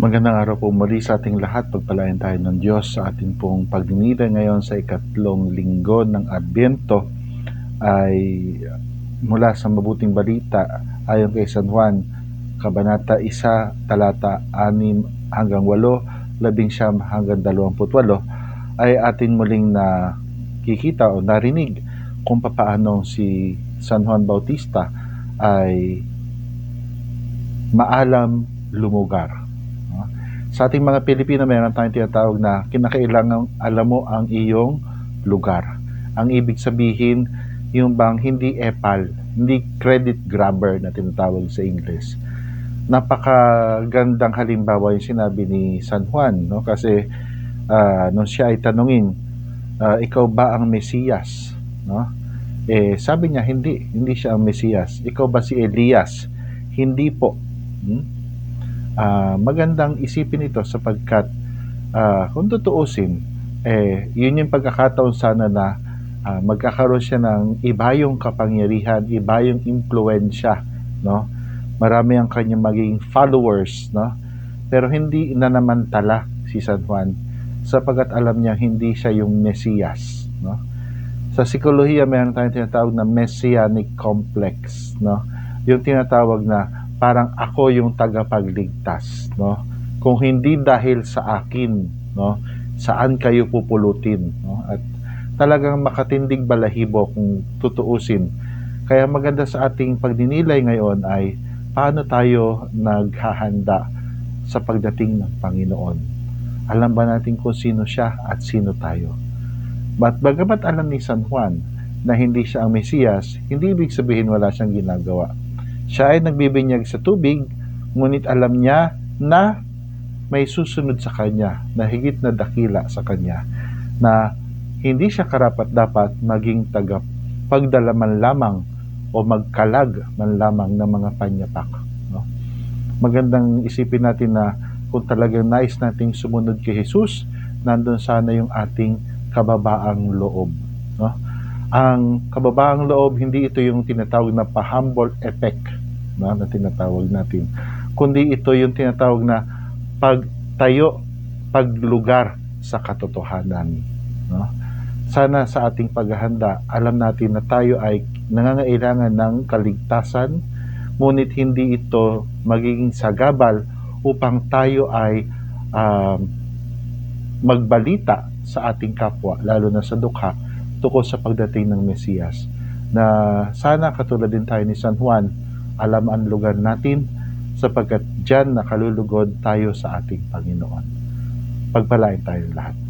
Magandang araw po muli sa ating lahat. Pagpalain tayo ng Diyos sa ating pong pagdinita ngayon sa ikatlong linggo ng Adbento ay mula sa mabuting balita ayon kay San Juan, Kabanata 1, talata 6 hanggang 8, 11 hanggang 28 ay atin muling na kikita o narinig kung papaano si San Juan Bautista ay maalam lumugar. Sa ating mga Pilipino, meron tayong tinatawag na kinakailangan alam mo ang iyong lugar. Ang ibig sabihin, yung bang hindi epal, hindi credit grabber na tinatawag sa English. Napakagandang halimbawa yung sinabi ni San Juan, no? Kasi ah, nung siya ay tanungin, ah, ikaw ba ang Mesiyas? No? Eh, sabi niya, hindi. Hindi siya ang Mesiyas. Ikaw ba si Elias? Hindi po. Hmm? Ah, magandang isipin ito sapagkat ah, kung tutuusin, eh, yun yung pagkakataon sana na ah, magkakaroon siya ng iba yung kapangyarihan, iba yung impluensya, no? Marami ang kanyang magiging followers, no? Pero hindi nanamantala si San Juan sapagkat alam niya hindi siya yung Mesiyas, no? Sa psikolohiya, meron tayong tinatawag na messianic complex, no? Yung tinatawag na parang ako yung tagapagligtas, no? Kung hindi dahil sa akin, no? Saan kayo pupulutin, no? At talagang makatindig balahibo kung tutuusin. Kaya maganda sa ating pagdinilay ngayon ay paano tayo naghahanda sa pagdating ng Panginoon. Alam ba natin kung sino siya at sino tayo? But bagamat alam ni San Juan na hindi siya ang Mesiyas, hindi ibig sabihin wala siyang ginagawa. Siya ay nagbibinyag sa tubig, ngunit alam niya na may susunod sa kanya, na higit na dakila sa kanya, na hindi siya karapat dapat maging taga pagdala man lamang o magkalag man lamang ng mga panyapak. No? Magandang isipin natin na kung talagang nais nating sumunod kay Jesus, nandun sana yung ating kababaang loob. No? Ang kababaang loob, hindi ito yung tinatawag na pa-humble effect no? na tinatawag natin. Kundi ito yung tinatawag na pagtayo, paglugar sa katotohanan. No? Sana sa ating paghahanda, alam natin na tayo ay nangangailangan ng kaligtasan, ngunit hindi ito magiging sagabal upang tayo ay um, magbalita sa ating kapwa, lalo na sa dukha, tungkol sa pagdating ng Mesiyas. Na sana katulad din tayo ni San Juan, alam ang lugar natin sapagkat dyan nakalulugod tayo sa ating Panginoon. Pagpalain tayo lahat.